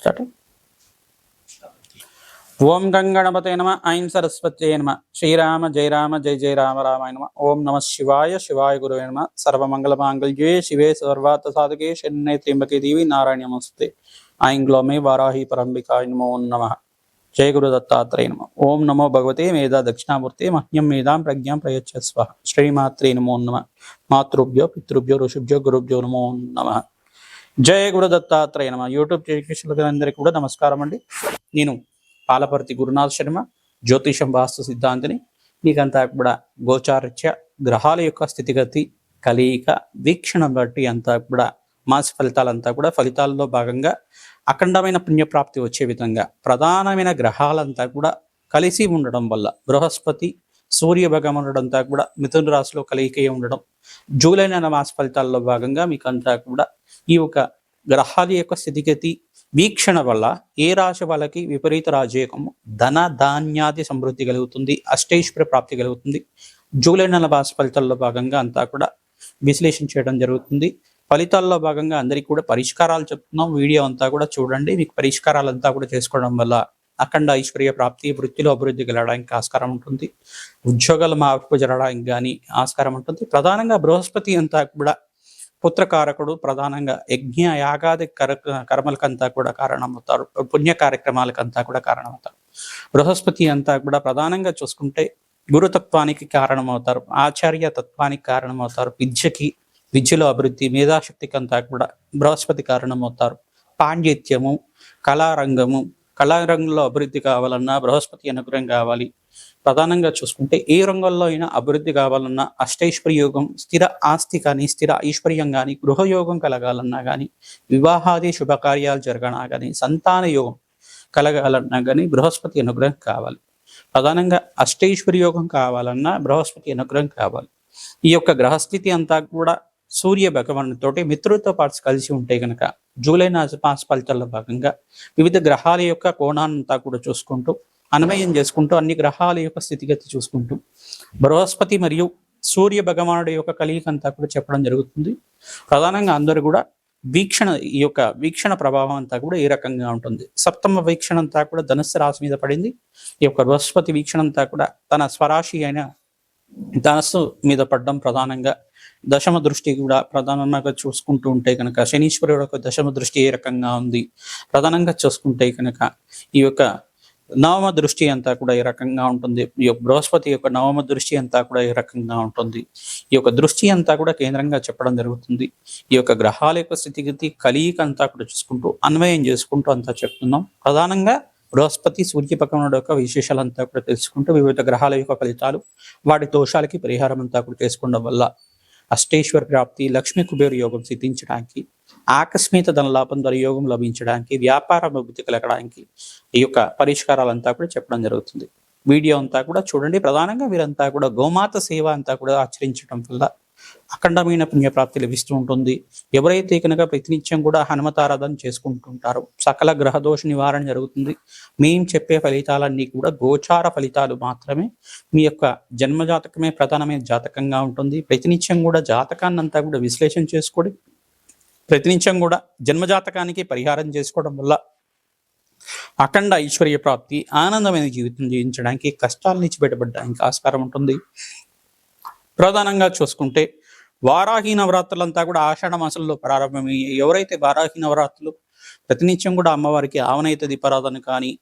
Start ఓం గంగణపతే నమ ఐం సరస్వత్యే నమ శ్రీరామ జయ రామ జయ జయ రామ రామాయ నమ ఓం నమ శివాయ శివాయ గురువే నమ సర్వమంగళ మాంగళ్యే శివే సర్వార్థ సాధకే శరణ్యే త్రింబకే దేవి నారాయణ నమస్తే. ఐం గ్లోమే వారాహి పరంబికాయ నమో నమ. జయ గురు దత్తాత్రేయ నమ. ఓం నమో భగవతే మేధా దక్షిణామూర్తి మహ్యం మేధాం ప్రజ్ఞాం ప్రయచ్చస్వ శ్రీమాత్రే నమో నమ. మాతృభ్యో పితృభ్యో ఋషుభ్యో గురుభ్యో నమో నమ. జయ గురు దత్తాత్రేయ నమ. యూట్యూబ్ టెక్నీషియన్లందరికీ కూడా నమస్కారం అండి. నేను పాలపర్తి గురునాథ్ శర్మ జ్యోతిషం వాస్తు సిద్ధాంతిని. మీకంతా కూడా గోచారిత్య గ్రహాల యొక్క స్థితిగతి కలయిక వీక్షణ బట్టి అంతా కూడా మాస ఫలితాలంతా కూడా ఫలితాల్లో భాగంగా అఖండమైన పుణ్యప్రాప్తి వచ్చే విధంగా ప్రధానమైన గ్రహాలంతా కూడా కలిసి ఉండడం వల్ల బృహస్పతి సూర్య భగవానుడంతా కూడా మిథున రాశిలో కలియికే ఉండడం జూలై నెల మాస ఫలితాల్లో భాగంగా మీకు కూడా ఈ యొక్క గ్రహాల యొక్క స్థితిగతి వీక్షణ వల్ల ఏ రాశి వాళ్ళకి విపరీత రాజయోగము ధన ధాన్యాది సమృద్ధి కలుగుతుంది అష్టైశ్వర్య ప్రాప్తి కలుగుతుంది. జూలై నెల మాస ఫలితాల్లో భాగంగా అంతా కూడా విశ్లేషణ చేయడం జరుగుతుంది. ఫలితాల్లో భాగంగా అందరికీ కూడా పరిష్కారాలు చెప్తున్నాం. వీడియో అంతా కూడా చూడండి. మీకు పరిష్కారాలు అంతా కూడా చేసుకోవడం వల్ల అఖండ ఐశ్వర్య ప్రాప్తి వృత్తిలో అభివృద్ధి కలగడానికి ఆస్కారం ఉంటుంది. ఉద్యోగాల మార్పు జరగడానికి కానీ ఆస్కారం ఉంటుంది. ప్రధానంగా బృహస్పతి అంతా కూడా పుత్రకారకుడు ప్రధానంగా యజ్ఞ యాగాది కర కర్మలకంతా కూడా కారణమవుతారు. పుణ్య కార్యక్రమాలకంతా కూడా కారణమవుతారు. బృహస్పతి అంతా కూడా ప్రధానంగా చూసుకుంటే గురుతత్వానికి కారణమవుతారు ఆచార్య తత్వానికి కారణమవుతారు విద్యకి విద్యలో అభివృద్ధి మేధాశక్తికి అంతా కూడా బృహస్పతి కారణమవుతారు. పాండిత్యము కళారంగము కళారంగంలో అభివృద్ధి కావాలన్నా బృహస్పతి అనుగ్రహం కావాలి. ప్రధానంగా చూసుకుంటే ఏ రంగంలో అయినా అభివృద్ధి కావాలన్నా అష్టైశ్వర్యోగం స్థిర ఆస్తి కానీ స్థిర ఐశ్వర్యం కానీ గృహయోగం కలగాలన్నా కానీ వివాహాది శుభకార్యాలు జరగనా కానీ సంతాన యోగం కలగాలన్నా కానీ బృహస్పతి అనుగ్రహం కావాలి. ప్రధానంగా అష్టైశ్వర్యోగం కావాలన్నా బృహస్పతి అనుగ్రహం కావాలి. ఈ యొక్క గ్రహస్థితి అంతా కూడా సూర్య భగవానుతోటి మిత్రులతో పాటు కలిసి ఉంటే కనుక జూలై మాస ఫలితాల్లో భాగంగా వివిధ గ్రహాల యొక్క కోణాన్నంతా కూడా చూసుకుంటూ అన్వయం చేసుకుంటూ అన్ని గ్రహాల యొక్క స్థితిగతి చూసుకుంటూ బృహస్పతి మరియు సూర్య భగవానుడి యొక్క కలియిక అంతా కూడా చెప్పడం జరుగుతుంది. ప్రధానంగా అందరూ కూడా వీక్షణ ఈ యొక్క వీక్షణ ప్రభావం అంతా కూడా ఈ రకంగా ఉంటుంది? సప్తమ వీక్షణ అంతా కూడా ధనుస్సు రాశి మీద పడింది. ఈ యొక్క బృహస్పతి వీక్షణ అంతా కూడా తన స్వరాశి అయిన ధనస్సు మీద పడడం ప్రధానంగా దశమ దృష్టి కూడా ప్రధానంగా చూసుకుంటూ ఉంటే కనుక శనీశ్వరుడు యొక్క దశమ దృష్టి ఏ రకంగా ఉంది? ప్రధానంగా చూసుకుంటే కనుక ఈ యొక్క నవమ దృష్టి అంతా కూడా ఈ రకంగా ఉంటుంది. ఈ యొక్క బృహస్పతి యొక్క నవమ దృష్టి అంతా కూడా ఈ రకంగా ఉంటుంది. ఈ యొక్క దృష్టి అంతా కూడా కేంద్రంగా చెప్పడం జరుగుతుంది. ఈ యొక్క గ్రహాల యొక్క స్థితిగతి కలియిక అంతా కూడా చూసుకుంటూ అన్వయం చేసుకుంటూ అంతా చెప్తున్నాం. ప్రధానంగా బృహస్పతి సూర్య భగవానుడు యొక్క విశేషాలంతా కూడా తెలుసుకుంటూ వివిధ గ్రహాల యొక్క ఫలితాలు వాటి దోషాలకి పరిహారం అంతా కూడా చేసుకోవడం వల్ల అష్టేశ్వర ప్రాప్తి లక్ష్మీ కుబేరు యోగం సిద్ధించడానికి ఆకస్మిక ధనలాభం ద్వారా యోగం లభించడానికి వ్యాపార అభివృద్ధి కలగడానికి ఈ యొక్క పరిష్కారాలంతా కూడా చెప్పడం జరుగుతుంది. వీడియో అంతా కూడా చూడండి. ప్రధానంగా వీరంతా కూడా గోమాత సేవ అంతా కూడా ఆచరించడం వల్ల అఖండమైన పుణ్యప్రాప్తి లభిస్తూ ఉంటుంది. ఎవరైతే కనుక ప్రతినిత్యం కూడా హనుమతారాధన చేసుకుంటుంటారో సకల గ్రహదోష నివారణ జరుగుతుంది. మేము చెప్పే ఫలితాలన్నీ కూడా గోచార ఫలితాలు మాత్రమే మీ యొక్క జన్మ జాతకమే ప్రధానమైన జాతకంగా ఉంటుంది. ప్రతినిత్యం కూడా జాతకాన్నంతా కూడా విశ్లేషణ చేసుకోండి. ప్రతినిత్యం కూడా జన్మజాతకానికి పరిహారం చేసుకోవడం వల్ల అఖండ ఐశ్వర్య ప్రాప్తి ఆనందమైన జీవితం జీవించడానికి కష్టాల నుంచి బయటపడడానికి ఆస్కారం ఉంటుంది. ప్రధానంగా చూసుకుంటే వారాహి నవరాత్రులంతా కూడా ఆషాఢ మాసంలో ప్రారంభమయ్యాయి. ఎవరైతే వారాహి నవరాత్రులు ప్రతినిత్యం కూడా అమ్మవారికి ఆవనైత దీపారాధన కానీ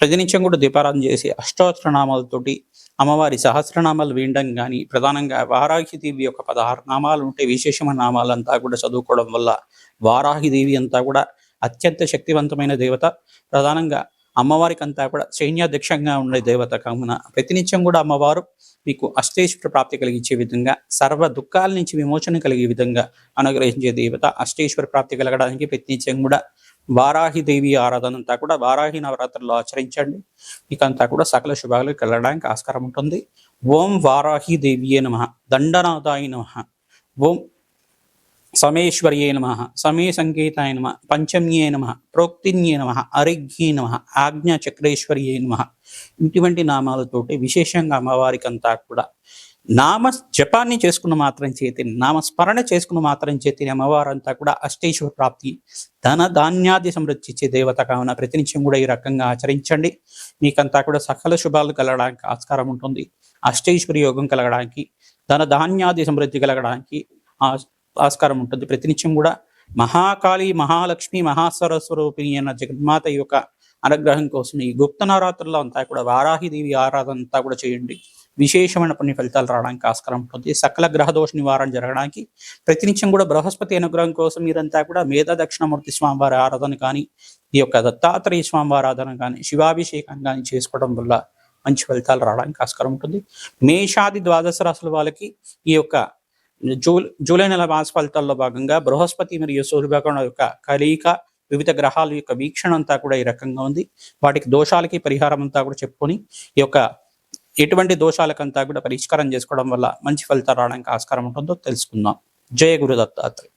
ప్రతినిత్యం కూడా దీపారాధన చేసి అష్టోత్తరనామాలతోటి అమ్మవారి సహస్రనామాలు వినడం కానీ ప్రధానంగా వారాహి దేవి యొక్క పదహారు నామాలు ఉంటే విశేషమైన నామాలంతా కూడా చదువుకోవడం వల్ల వారాహి దేవి అంతా కూడా అత్యంత శక్తివంతమైన దేవత. ప్రధానంగా అమ్మవారికి అంతా కూడా సైన్యాధ్యక్షంగా ఉండే దేవత కావున ప్రతినిత్యం కూడా అమ్మవారు మీకు అష్టేశ్వర ప్రాప్తి కలిగించే విధంగా సర్వ దుఃఖాల నుంచి విమోచన కలిగే విధంగా అనుగ్రహించే దేవత అష్టేశ్వర ప్రాప్తి కలగడానికి ప్రతినిత్యం కూడా దేవి ఆరాధన అంతా కూడా వారాహి నవరాత్రుల్లో ఆచరించండి. మీకంతా కూడా సకల శుభాలకు వెళ్ళడానికి ఆస్కారం ఉంటుంది. ఓం వారాహి దేవియే నమ. దండనాథాయ నమ. ఓం సమేశ్వర్యే నమ. సమే సంకేతాయ నమ. పంచమ్యే నమ. ప్రోక్తిన్యే నమ. అరిఘ్యే నమ. ఆజ్ఞా చక్రేశ్వర్యే నమ. ఇటువంటి నామాలతోటి విశేషంగా అమ్మవారికి అంతా కూడా నామ జపాన్ని చేసుకున్న మాత్రం చేతి నామస్మరణ చేసుకున్న మాత్రం చేతి అమ్మవారంతా కూడా అష్టేశ్వర ప్రాప్తి ధన ధాన్యాది సమృద్ధిచ్చే దేవత కావున ప్రతినిత్యం కూడా ఈ రకంగా ఆచరించండి. మీకంతా కూడా సకల శుభాలు కలగడానికి ఆస్కారం ఉంటుంది. అష్టేశ్వరి యోగం కలగడానికి ధన ధాన్యాది సమృద్ధి కలగడానికి ఆ- ఆస్కారం ఉంటుంది. ప్రతినిత్యం కూడా మహాకాళి మహాలక్ష్మి మహాసరస్వరూపిణి అన్న జగన్మాత యొక్క అనుగ్రహం కోసం ఈ గుప్త నవరాత్రుల్లో అంతా కూడా వారాహిదేవి ఆరాధన అంతా కూడా చేయండి. విశేషమైన పుణ్య ఫలితాలు రావడానికి ఆస్కారం ఉంటుంది సకల గ్రహదోష నివారణ జరగడానికి ప్రతినిత్యం కూడా బృహస్పతి అనుగ్రహం కోసం మీరంతా కూడా మేధా దక్షిణమూర్తి స్వామివారి ఆరాధన కానీ ఈ యొక్క దత్తాత్రేయ స్వామివారి ఆరాధన కానీ శివాభిషేకం కానీ చేసుకోవడం వల్ల మంచి ఫలితాలు రావడానికి ఆస్కారం ఉంటుంది. మేషాది ద్వాదశ రాసుల వాళ్ళకి ఈ యొక్క జూ జూలై నెల మాస ఫలితాల్లో భాగంగా బృహస్పతి మరియు సూర్యభగవాన్ యొక్క కలయిక వివిధ గ్రహాల యొక్క వీక్షణ అంతా కూడా ఈ రకంగా ఉంది. వాటికి దోషాలకి పరిహారం అంతా కూడా చెప్పుకొని ఈ యొక్క ఎటువంటి దోషాలకంతా కూడా పరిష్కారం చేసుకోవడం వల్ల మంచి ఫలితాలు రావడానికి ఆస్కారం ఉంటుందో తెలుసుకుందాం. జయ గురు దత్తాత్రేయ.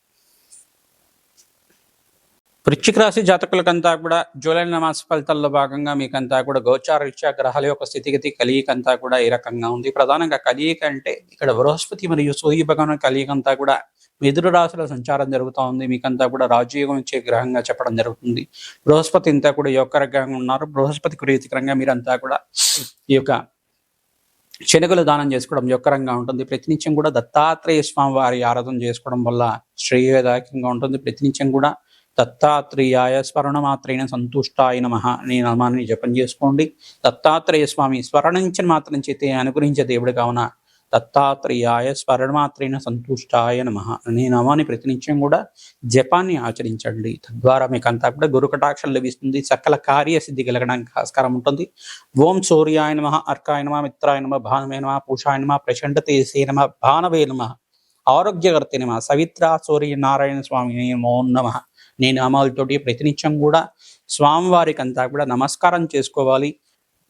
వృశ్చిక రాశి జాతకులకంతా కూడా జూలై నెల మాస ఫలితాల్లో భాగంగా మీకంతా కూడా గోచార రీత్యా గ్రహాల యొక్క స్థితిగతి కలియిక అంతా కూడా ఈ రకంగా ఉంది. ప్రధానంగా కలియిక అంటే ఇక్కడ బృహస్పతి మరియు సూర్య భగవాన్ కలియిక అంతా కూడా ఎదురు రాశుల సంచారం జరుగుతూ ఉంది. మీకంతా కూడా రాజయోగం ఇచ్చే గ్రహంగా చెప్పడం జరుగుతుంది. బృహస్పతి అంతా కూడా యోగకరంగా ఉన్నారు. బృహస్పతి కురీతికరంగా మీరంతా కూడా ఈ యొక్క శనగలు దానం చేసుకోవడం యొక్కరంగా ఉంటుంది. ప్రతినిత్యం కూడా దత్తాత్రేయ స్వామి వారి ఆరాధన చేసుకోవడం వల్ల శ్రేయదాయకంగా ఉంటుంది. ప్రతినిత్యం కూడా దత్తాత్రేయాయ స్మరణ మాత్రైన సంతుష్టాయ నమ అనే నామాన్ని జపం చేసుకోండి. దత్తాత్రేయ స్వామి స్మరణించిన మాత్రం చేతే అనుగ్రహించే దేవుడు కావున దత్తాత్రేయాయ స్మరణమాత్రేణ సంతుష్టాయ నమ అనే నామాన్ని ప్రతినిత్యం కూడా జపాన్ని ఆచరించండి. తద్వారా మీకు అంతా కూడా గురు కటాక్షం లభిస్తుంది. సకల కార్యసిద్ధి కలగడానికి ఆస్కారం ఉంటుంది. ఓం సూర్యాయ నమ అర్కాయ నమ మిత్రాయ నమ భానవే నమ పూషాయ నమ ప్రచండతేసే నమ భానవే నమ ఆరోగ్యకర్తి నమ సవిత్ర సూర్య నారాయణ స్వామి నమో నమ నీ నామాలతోటి ప్రతినిత్యం కూడా స్వామివారికి అంతా కూడా నమస్కారం చేసుకోవాలి.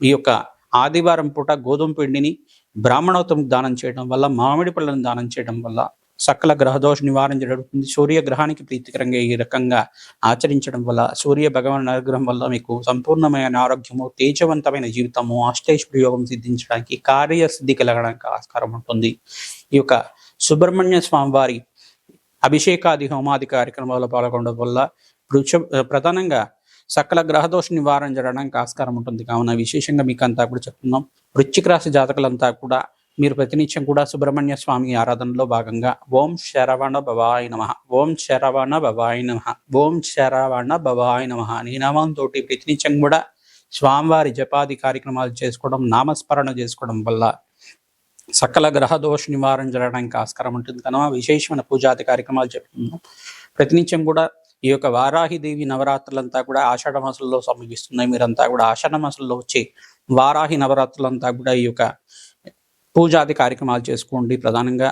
ఈ యొక్క ఆదివారం పూట గోధుమ పిండిని బ్రాహ్మణోత్తం దానం చేయడం వల్ల మామిడి పళ్ళను దానం చేయడం వల్ల సకల గ్రహదోష నివారణ జరుగుతుంది. సూర్య గ్రహానికి ప్రీతికరంగా ఈ రకంగా ఆచరించడం వల్ల సూర్య భగవాన్ అనుగ్రహం వల్ల మీకు సంపూర్ణమైన ఆరోగ్యము తేజవంతమైన జీవితము అష్టేష్ యోగం సిద్ధించడానికి కార్యసిద్ధి కలగడానికి ఆస్కారం ఉంటుంది. ఈ యొక్క సుబ్రహ్మణ్య స్వామి వారి అభిషేకాది హోమాది కార్యక్రమాల్లో పాల్గొనడం వల్ల ప్రధానంగా సకల గ్రహదోష నివారణ జరగడానికి ఆస్కారం ఉంటుంది. కావున విశేషంగా మీకు అంతా కూడా చెప్తున్నాం. వృశ్చిక రాశి జాతకులంతా కూడా మీరు ప్రతినిత్యం కూడా సుబ్రహ్మణ్య స్వామి ఆరాధనలో భాగంగా ఓం శరవణ భవాయ నమ. ఓం శరవణ భవాయ నమ. ఓం శరవణ భవాయ నమ అనే నామంతో ప్రతినిత్యం కూడా స్వామివారి జపాది కార్యక్రమాలు చేసుకోవడం నామస్మరణ చేసుకోవడం వల్ల సకల గ్రహ దోష నివారణ జరగడానికి ఆస్కారం ఉంటుంది. కనుక విశేషమైన పూజాది కార్యక్రమాలు చెప్తున్నాం. ప్రతినిత్యం కూడా ఈ యొక్క వారాహిదేవి నవరాత్రులంతా కూడా ఆషాఢ మాసంలో సమీపిస్తున్నాయి మీరంతా కూడా ఆషాఢ మాసంలో వచ్చే వారాహి నవరాత్రులంతా కూడా ఈ యొక్క పూజాది కార్యక్రమాలు చేసుకోండి. ప్రధానంగా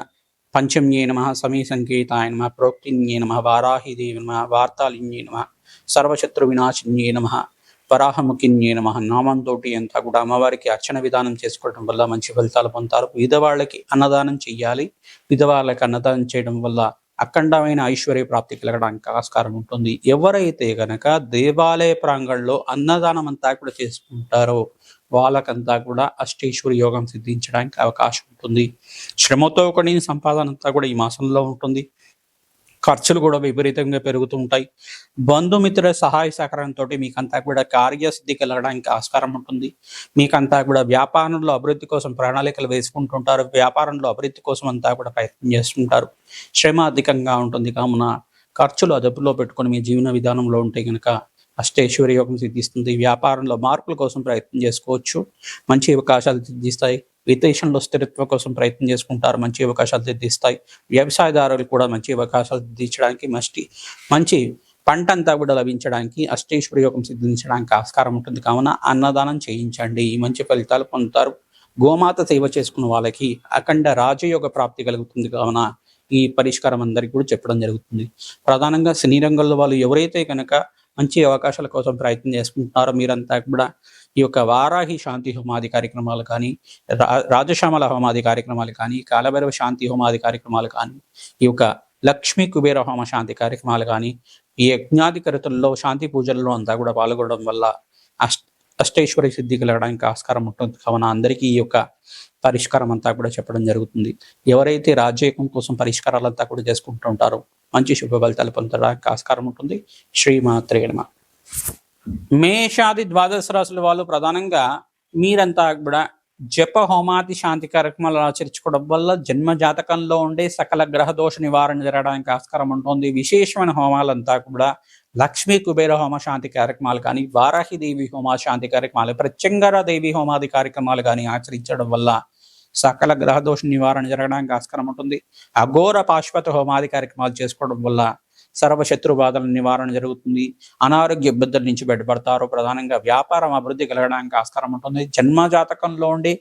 పంచమ్యే నమ సమీ సంకేతాయ నమ ప్రోక్తిన్యే నమ వారాహిదేవి నమ వార్తాలిన్యే నమ సర్వశత్రు వినాశిన్యే నమ వరాహముఖిన్యే నమ నామంతో అంతా కూడా అమ్మవారికి అర్చన విధానం చేసుకోవడం వల్ల మంచి ఫలితాలు పొందుతారు. విధవాళ్ళకి అన్నదానం చెయ్యాలి. విధవాళ్ళకి అన్నదానం చేయడం వల్ల అఖండమైన ఐశ్వర్య ప్రాప్తి కలగడానికి ఆస్కారం ఉంటుంది. ఎవరైతే గనక దేవాలయ ప్రాంగణంలో అన్నదానం అంతా కూడా చేసుకుంటారో వాళ్ళకంతా కూడా అష్టేశ్వరి యోగం సిద్ధించడానికి అవకాశం ఉంటుంది. శ్రమతో కూడిన సంపాదన అంతా కూడా ఈ మాసంలో ఉంటుంది. ఖర్చులు కూడా విపరీతంగా పెరుగుతూ ఉంటాయి. బంధుమిత్రుల సహాయ సహకారంతో మీకంతా కూడా కార్యసిద్ధి కలగడానికి ఆస్కారం ఉంటుంది. మీకంతా కూడా వ్యాపారంలో అభివృద్ధి కోసం ప్రణాళికలు వేసుకుంటుంటారు. వ్యాపారంలో అభివృద్ధి కోసం అంతా కూడా ప్రయత్నం చేస్తుంటారు. శ్రమ అధికంగా ఉంటుంది. కావున ఖర్చులు అదుపులో పెట్టుకొని మీ జీవన విధానంలో ఉంటే కనుక అష్టేశ్వరి యోగం సిద్ధిస్తుంది. వ్యాపారంలో మార్పుల కోసం ప్రయత్నం చేసుకోవచ్చు. మంచి అవకాశాలు సిద్ధిస్తాయి. విదేశంలో స్థిరత్వం కోసం ప్రయత్నం చేసుకుంటారు. మంచి అవకాశాలు తెద్దిస్తాయి వ్యవసాయదారులు కూడా మంచి అవకాశాలు సిద్ధించడానికి మంచి మంచి పంట అంతా కూడా లభించడానికి అష్టేశ్వర యోగం సిద్ధించడానికి ఆస్కారం ఉంటుంది. కావున అన్నదానం చేయించండి. ఈ మంచి ఫలితాలు పొందుతారు. గోమాత సేవ చేసుకున్న వాళ్ళకి అఖండ రాజయోగ ప్రాప్తి కలుగుతుంది. కావున ఈ పరిష్కారం అందరికీ కూడా చెప్పడం జరుగుతుంది. ప్రధానంగా సినీ రంగంలో వాళ్ళు ఎవరైతే కనుక మంచి అవకాశాల కోసం ప్రయత్నం చేసుకుంటున్నారో మీరంతా కూడా ఈ యొక్క వారాహి శాంతి హోమాది కార్యక్రమాలు కానీ రా రాజశ్యామల హోమాది కార్యక్రమాలు కానీ కాలభైరవ శాంతి హోమాది కార్యక్రమాలు కానీ ఈ యొక్క లక్ష్మీ కుబేర హోమ శాంతి కార్యక్రమాలు కానీ ఈ యజ్ఞాధికరతుల్లో శాంతి పూజల్లో అంతా కూడా పాల్గొనడం వల్ల అష్ట అష్టేశ్వరి సిద్ధి కలగడానికి ఆస్కారం ఉంటుంది. కావున అందరికీ ఈ యొక్క పరిష్కారం అంతా కూడా చెప్పడం జరుగుతుంది. ఎవరైతే రాజయోగం కోసం పరిష్కారాలంతా కూడా చేసుకుంటూ ఉంటారో మంచి శుభ ఫలితాలు పొందడానికి ఆస్కారం ఉంటుంది. శ్రీమాత్రేణమ మేషాది ద్వాదశ రాశుల వాళ్ళు ప్రధానంగా మీరంతా కూడా జప హోమాది శాంతి కార్యక్రమాలు ఆచరించుకోవడం వల్ల జన్మ జాతకంలో ఉండే సకల గ్రహ దోష నివారణ జరగడానికి ఆస్కారం ఉంటుంది. విశేషమైన హోమాలంతా కూడా లక్ష్మీ కుబేర హోమ శాంతి కార్యక్రమాలు కానీ వారాహి దేవి హోమ శాంతి కార్యక్రమాలు ప్రత్యంగర దేవి హోమాది కార్యక్రమాలు కానీ ఆచరించడం వల్ల సకల గ్రహ దోష నివారణ జరగడానికి ఆస్కారం ఉంటుంది. అఘోర పాశ్వత హోమాది కార్యక్రమాలు చేసుకోవడం వల్ల సర్వశత్రు బాధల నివారణ జరుగుతుంది. అనారోగ్య ఇబ్బందుల నుంచి బయటపడతారు. ప్రధానంగా వ్యాపారం అభివృద్ధి కలగడానికి ఆస్కారం ఉంటుంది. జన్మ జాతకంలో ఉండి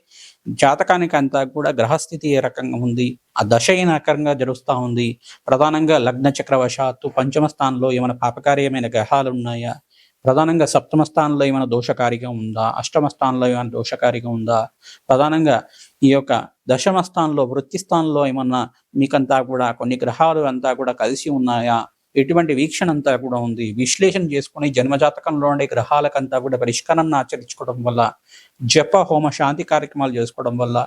జాతకానికి అంతా కూడా గ్రహస్థితి ఏ రకంగా ఉంది? ఆ దశ ఏ రకంగా జరుగుతూ ఉంది? ప్రధానంగా లగ్న చక్రవశాత్తు పంచమ స్థానంలో ఏమైనా పాపకార్యమైన గ్రహాలు ఉన్నాయా? ప్రధానంగా సప్తమ స్థానంలో ఏమైనా దోషకారిగా ఉందా? అష్టమ స్థానంలో ఏమైనా దోషకారిగా ఉందా? ప్రధానంగా ఈ యొక్క దశమ స్థానంలో వృత్తి స్థానంలో ఏమన్నా మీకంతా కూడా కొన్ని గ్రహాలు అంతా కూడా కలిసి ఉన్నాయా? ఎటువంటి వీక్షణ అంతా కూడా ఉంది. విశ్లేషణ చేసుకుని జన్మజాతకంలో ఉండే గ్రహాలకంతా కూడా పరిష్కారాన్ని ఆచరించుకోవడం వల్ల జప హోమ శాంతి కార్యక్రమాలు చేసుకోవడం వల్ల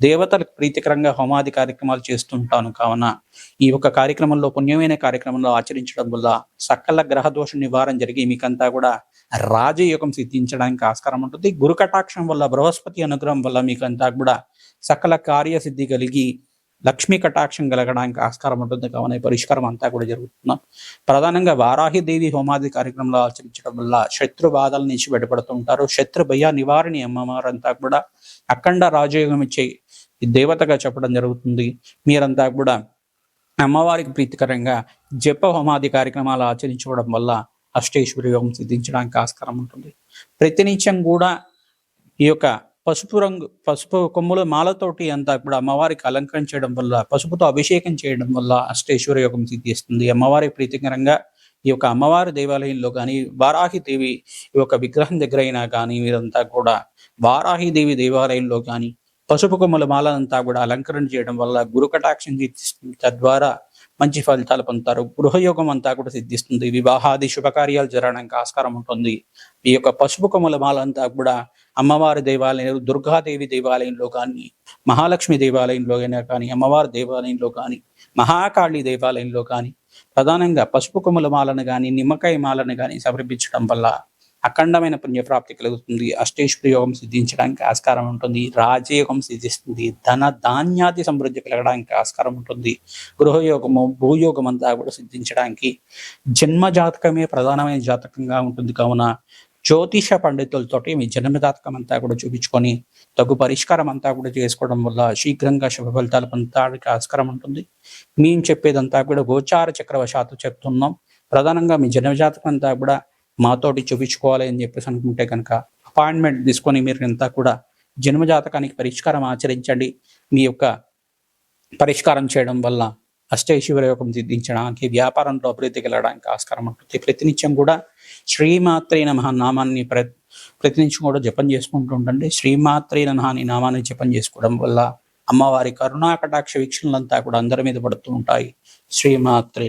దేవతలకు ప్రీతికరంగా హోమాది కార్యక్రమాలు చేస్తుంటాను కావున ఈ యొక్క కార్యక్రమంలో పుణ్యమైన కార్యక్రమంలో ఆచరించడం వల్ల సకల గ్రహ దోష నివారణ జరిగి మీకంతా కూడా రాజయోగం సిద్ధించడానికి ఆస్కారం ఉంటుంది. గురు కటాక్షం వల్ల బృహస్పతి అనుగ్రహం వల్ల మీకంతా కూడా సకల కార్యసిద్ధి కలిగి లక్ష్మీ కటాక్షం కలగడానికి ఆస్కారం ఉంటుంది. కావున పరిష్కారం అంతా కూడా జరుగుతున్నాం ప్రధానంగా వారాహి దేవి హోమాది కార్యక్రమంలో ఆచరించడం వల్ల శత్రు బాధల నుంచి బయటపడుతూ ఉంటారు. శత్రు భయ నివారణి అమ్మవారంతా కూడా అఖండ రాజయోగం ఇచ్చే దేవతగా చెప్పడం జరుగుతుంది. మీరంతా కూడా అమ్మవారికి ప్రీతికరంగా జప హోమాది కార్యక్రమాలు ఆచరించుకోవడం వల్ల అష్టేశ్వరి యోగం సిద్ధించడానికి ఆస్కారం ఉంటుంది. ప్రతినిత్యం కూడా ఈ యొక్క పసుపు రంగు పసుపు కొమ్ముల మాలతోటి అంతా కూడా అమ్మవారికి అలంకరించడం వల్ల పసుపుతో అభిషేకం చేయడం వల్ల అష్టేశ్వర యోగం సిద్ధిస్తుంది అమ్మవారి ప్రీతికరంగా ఈ యొక్క అమ్మవారి దేవాలయంలో కానీ వారాహిదేవి ఈ యొక్క విగ్రహం దగ్గర అయినా కానీ మీరంతా కూడా వారాహిదేవి దేవాలయంలో కానీ పసుపు కొమ్మల మాలంతా కూడా అలంకరణ చేయడం వల్ల గురు కటాక్షం తద్వారా మంచి ఫలితాలు పొందుతారు. గృహయోగం అంతా కూడా సిద్ధిస్తుంది. వివాహాది శుభకార్యాలు జరగడానికి ఆస్కారం ఉంటుంది. ఈ యొక్క పసుపు కొమ్మల మాలంతా కూడా అమ్మవారి దేవాలయం దుర్గాదేవి దేవాలయంలో కానీ మహాలక్ష్మి దేవాలయంలో అయినా కానీ అమ్మవారి దేవాలయంలో కానీ మహాకాళి దేవాలయంలో కానీ ప్రధానంగా పసుపు కొమ్మల మాలను కానీ నిమ్మకాయ మాలను కానీ సమర్పించడం వల్ల అఖండమైన పుణ్యప్రాప్తి కలుగుతుంది. అష్టేశ్వరి యోగం సిద్ధించడానికి ఆస్కారం ఉంటుంది. రాజయోగం సిద్ధిస్తుంది. ధన ధాన్యాది సమృద్ధి కలగడానికి ఆస్కారం ఉంటుంది. గృహయోగము భూయోగం అంతా కూడా సిద్ధించడానికి జన్మ జాతకమే ప్రధానమైన జాతకంగా ఉంటుంది. కావున జ్యోతిష పండితులతోటి మీ జన్మజాతకం అంతా కూడా చూపించుకొని తగు పరిష్కారం అంతా కూడా చేసుకోవడం వల్ల శీఘ్రంగా శుభ ఫలితాలు పొందడానికి ఆస్కారం ఉంటుంది. మేము చెప్పేదంతా కూడా గోచార చక్రవశాత్తు చెప్తున్నాం. ప్రధానంగా మీ జన్మజాతకం అంతా కూడా మాతోటి చూపించుకోవాలి అని చెప్పేసి అనుకుంటే కనుక అపాయింట్మెంట్ తీసుకొని మీరు అంతా కూడా జన్మ జాతకానికి పరిష్కారం ఆచరించండి. మీ యొక్క పరిష్కారం చేయడం వల్ల అష్టైశ్వర్య యోగం సిద్ధించడానికి వ్యాపారంలో అభివృద్ధికి వెళ్ళడానికి ఆస్కారం ఉంటుంది. ప్రతినిత్యం కూడా శ్రీమాత్రే నమః నామాన్ని ప్ర ప్రతినిత్యం కూడా జపం చేసుకుంటూ ఉండండి. శ్రీమాత్రే నమః అని నామాన్ని జపం చేసుకోవడం వల్ల అమ్మవారి కరుణా కటాక్ష వీక్షణలంతా కూడా అందరి మీద పడుతూ ఉంటాయి. శ్రీమాత్రే